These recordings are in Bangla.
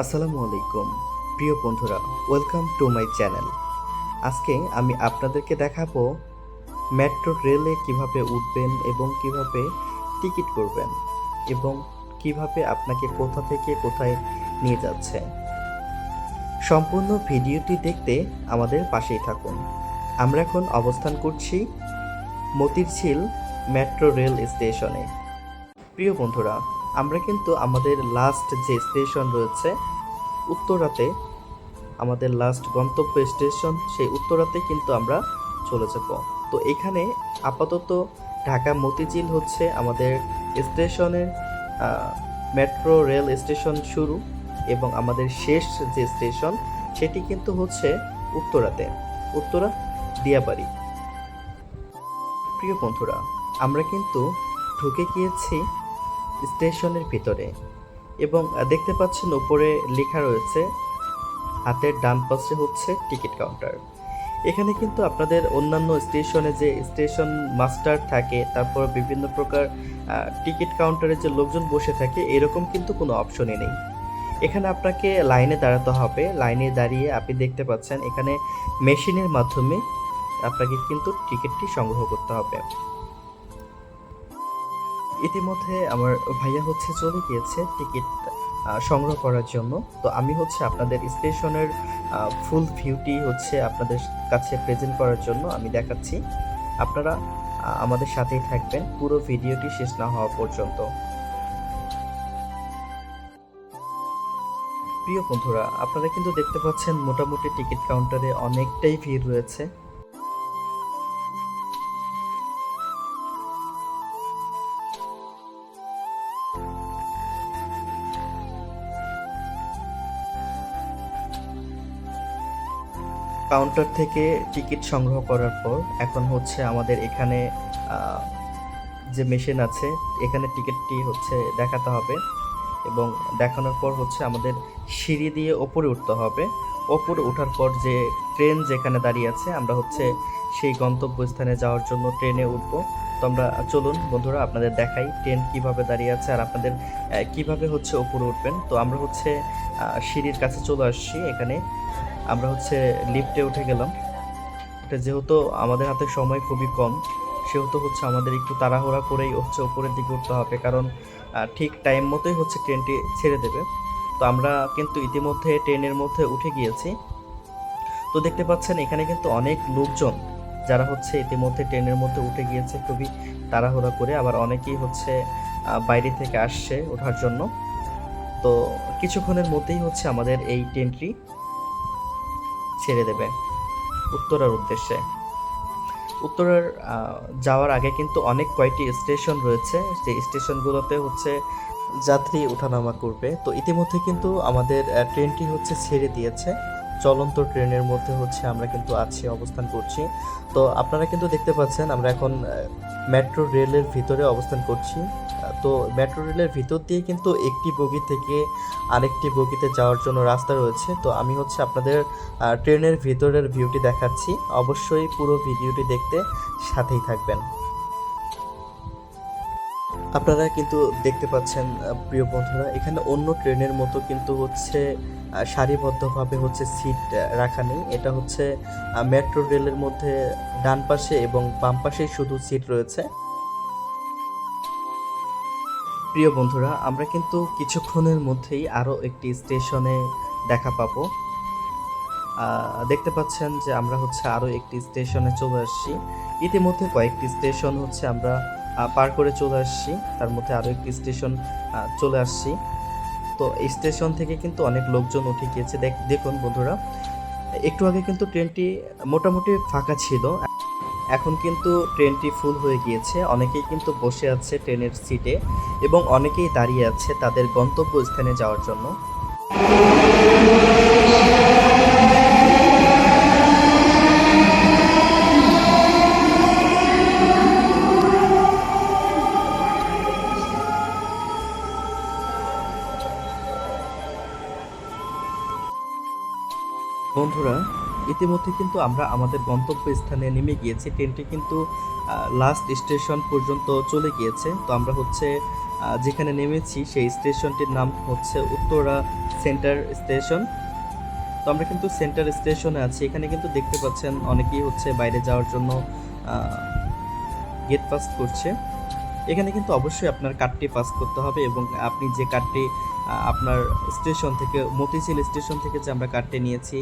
আসসালামু আলাইকুম, প্রিয় বন্ধুরা ওয়েলকাম টু মাই চ্যানেল আজকে আমি আপনাদেরকে দেখাবো মেট্রো রেলে কীভাবে উঠবেন এবং কীভাবে টিকিট করবেন এবং কীভাবে আপনাকে কোথা থেকে কোথায় নিয়ে যাচ্ছে। সম্পূর্ণ ভিডিওটি দেখতে আমাদের পাশেই থাকুন। আমরা এখন অবস্থান করছি মতিরঝিল মেট্রো রেল স্টেশনে প্রিয় বন্ধুরা আমরা কিন্তু আমাদের লাস্ট যে স্টেশন রয়েছে, উত্তরাতে, আমাদের লাস্ট গন্তব্য স্টেশন সেই উত্তরাতে কিন্তু আমরা চলে যাব। তো এখানে আপাতত ঢাকা মতিঝিল হচ্ছে আমাদের স্টেশনের মেট্রো রেল স্টেশন শুরু এবং আমাদের শেষ যে স্টেশন সেটি কিন্তু হচ্ছে উত্তরাতে, উত্তরা দিয়াবাড়ি। প্রিয় বন্ধুরা, আমরা কিন্তু ঢুকে গিয়েছি স্টেশনের ভিতরে। এবং দেখতে পাচ্ছেন উপরে লেখা রয়েছে, হাতের ডান পাশে হচ্ছে টিকিট কাউন্টার। এখানে কিন্তু আপনাদের অন্যান্য স্টেশনে যে স্টেশন মাস্টার থাকে, তারপর বিভিন্ন প্রকার টিকিট কাউন্টারে যে লোকজন বসে থাকে, এরকম কিন্তু কোনো অপশনই নেই। এখানে আপনাকে লাইনে দাঁড়াতে হবে। লাইনে দাঁড়িয়ে আপনি দেখতে পাচ্ছেন, এখানে মেশিনের মাধ্যমে আপনাকে কিন্তু টিকিটটি সংগ্রহ করতে হবে। ইতিমধ্যে আমার ভাইয়া হচ্ছে চলে গিয়েছে টিকিট সংগ্রহ করার জন্য। তো আমি হচ্ছে আপনাদের স্টেশনের ফুল ভিউটি হচ্ছে আপনাদের কাছে প্রেজেন্ট করার জন্য আমি দেখাচ্ছি। আপনারা আমাদের সাথেই থাকবেন, পুরো ভিডিওটি শেষ না হওয়া পর্যন্ত। প্রিয় বন্ধুরা, আপনারা কিন্তু দেখতে পাচ্ছেন মোটামুটি টিকিট কাউন্টারে অনেকটাই ভিড় রয়েছে। কাউন্টার থেকে টিকিট সংগ্রহ করার পর এখন হচ্ছে আমাদের এখানে যে মেশিন আছে, এখানে টিকিটটি হচ্ছে দেখাতে হবে এবং দেখানোর পর হচ্ছে আমাদের সিঁড়ি দিয়ে ওপরে উঠতে হবে। ওপরে ওঠার পর যে ট্রেন যেখানে দাঁড়িয়ে আছে, আমরা হচ্ছে সেই গন্তব্যস্থানে যাওয়ার জন্য ট্রেনে উঠবো। তো আমরা চলুন বন্ধুরা, আপনাদের দেখাই ট্রেন কীভাবে দাঁড়িয়ে আছে আর আপনাদের কীভাবে হচ্ছে ওপরে উঠবেন। তো আমরা হচ্ছে সিঁড়ির কাছে চলে আসছি এখানে। আমরা হচ্ছে লিফটে উঠে গেলাম। এটা যেহেতু আমাদের হাতে সময় খুবই কম, সেহেতু হচ্ছে আমাদের একটু তাড়াহুড়া করেই হচ্ছে উপরের দিকে উঠতে হবে, কারণ ঠিক টাইম মতোই হচ্ছে ট্রেনটি ছেড়ে দেবে। তো আমরা কিন্তু ইতিমধ্যে ট্রেনের মধ্যে উঠে গিয়েছি। তো দেখতে পাচ্ছেন, এখানে কিন্তু অনেক লোকজন যারা হচ্ছে ইতিমধ্যে ট্রেনের মধ্যে উঠে গিয়েছে, খুবই তাড়াহুড়া করে আবার অনেকেই হচ্ছে বাইরে থেকে আসছে ওঠার জন্য। তো কিছুক্ষণের মধ্যেই হচ্ছে আমাদের এই ট্রেনটি ছেড়ে দেবে উত্তরার উদ্দেশ্যে। উত্তরার যাওয়ার আগে কিন্তু অনেক কয়টি স্টেশন রয়েছে। যে স্টেশনগুলোতে হচ্ছে যাত্রী ওঠানামা করবে। তো ইতিমধ্যে কিন্তু আমাদের ট্রেনটি হচ্ছে ছেড়ে দিয়েছে। চলন্ত ট্রেনের মধ্যে হচ্ছে আমরা কিন্তু আছি, অবস্থান করছি। তো আপনারা কিন্তু দেখতে পাচ্ছেন, আমরা এখন মেট্রো রেলের ভিতরে অবস্থান করছি। তো মেট্রো রেলের ভিতর দিয়ে কিন্তু একটি বগি থেকে আরেকটি বগিতে যাওয়ার জন্য রাস্তা রয়েছে। তো আমি হচ্ছে আপনাদের ট্রেনের ভিতরের ভিউটি দেখাচ্ছি। অবশ্যই পুরো ভিডিওটি দেখতে সাথেই থাকবেন। আপনারা কিন্তু দেখতে পাচ্ছেন প্রিয় বন্ধুরা, এখানে অন্য ট্রেনের মতো কিন্তু হচ্ছে সারিবদ্ধভাবে হচ্ছে সিট রাখা নেই। এটা হচ্ছে মেট্রো রেলের মধ্যে ডান পাশে এবং বাম পাশে শুধু সিট রয়েছে। প্রিয় বন্ধুরা, আমরা কিন্তু কিছুক্ষণের মধ্যেই আরও একটি স্টেশনে দেখা পাবো। দেখতে পাচ্ছেন যে আমরা হচ্ছে আরও একটি স্টেশনে চলে আসছি। ইতিমধ্যে কয়েকটি স্টেশন হচ্ছে আমরা পার করে চলে আসছি। তার মধ্যে আরও একটি স্টেশন চলে আসছি। তো এই স্টেশন থেকে কিন্তু অনেক লোকজন উঠে গিয়েছে। দেখ- দেখুন বন্ধুরা, একটু আগে কিন্তু ট্রেনটি মোটামুটি ফাঁকা ছিল। এখন কিন্তু ট্রেনটি ফুল হয়ে গিয়েছে। অনেকেই কিন্তু বসে আছে ট্রেনের সিটে এবং অনেকেই দাঁড়িয়ে আছে তাদের গন্তব্য স্থানে যাওয়ার জন্য। বন্ধুরা ইতিমধ্যে কিন্তু আমরা আমাদের গন্তব্য স্থানে নেমে গিয়েছি। ট্রেনটি কিন্তু লাস্ট স্টেশন পর্যন্ত চলে গিয়েছে। তো আমরা হচ্ছে যেখানে নেমেছি সেই স্টেশনটির নাম হচ্ছে উত্তরা সেন্টার স্টেশন। তো আমরা কিন্তু সেন্টার স্টেশনে আছি। এখানে কিন্তু দেখতে পাচ্ছেন অনেকেই হচ্ছে বাইরে যাওয়ার জন্য গেট পাস করছে। এখানে কিন্তু অবশ্যই আপনার কার্ডটি পাস করতে হবে এবং আপনি যে কার্ডটি আপনার স্টেশন থেকে, মতিঝিল স্টেশন থেকে যে আমরা কার্ডটি নিয়েছি,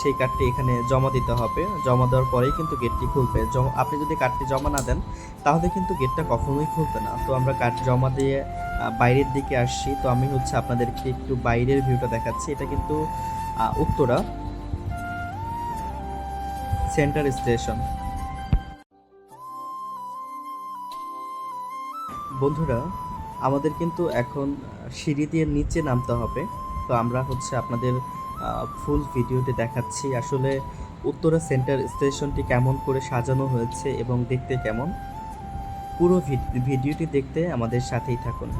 সেই কার্ডটি এখানে জমা দিতে হবে। জমা দেওয়ার পরেই কিন্তু গেটটি খুলবে। আপনি যদি কার্ডটি জমা না দেন, তাহলে কিন্তু গেটটা কখনোই খুলবে না। তো আমরা কার্ড জমা দিয়ে বাইরের দিকে আসছি। তো আমি হচ্ছে আপনাদেরকে একটু বাইরের ভিউটা দেখাচ্ছি। এটা কিন্তু উত্তরা সেন্টার স্টেশন বন্ধুরা, আমাদের কিন্তু এখন সিঁড়ি দিয়ে নিচে নামতে হবে। তো আমরা হচ্ছে আপনাদের ফুল ভিডিওটি দেখাচ্ছি আসলে উত্তরা সেন্টার স্টেশনটি কেমন করে সাজানো হয়েছে এবং দেখতে কেমন। পুরো ভিড- ভিডিওটি দেখতে আমাদের সাথেই থাকুন।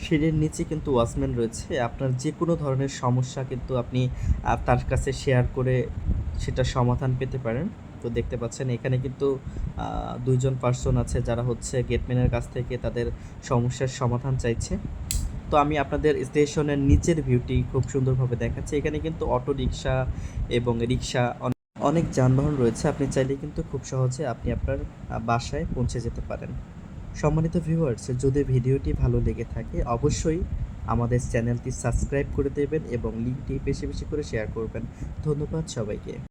সিঁড়ির নিচে কিন্তু ওয়াচম্যান রয়েছে। আপনার যে কোনো ধরনের সমস্যা কিন্তু আপনি তার কাছে শেয়ার করে সেটা সমাধান পেতে পারেন। তো দেখতে পাচ্ছেন, এখানে কিন্তু দুইজন পার্সন আছে যারা হচ্ছে গেটম্যানের কাছ থেকে তাদের সমস্যার সমাধান চাইছে। তো আমি আপনাদের স্টেশনের নিচের ভিউটি খুব সুন্দরভাবে দেখাচ্ছি। এখানে কিন্তু অটো রিক্সা এবং রিক্সা অনেক- যানবাহন রয়েছে। আপনি চাইলে কিন্তু খুব সহজে আপনি আপনার বাসায় পৌঁছে যেতে পারেন। সম্মানিত ভিউয়ার্স যদি ভিডিওটি ভালো লেগে থাকে, অবশ্যই আমাদের চ্যানেলটি সাবস্ক্রাইব করে দেবেন এবং লিঙ্কটি বেশি বেশি করে শেয়ার করবেন। ধন্যবাদ সবাইকে।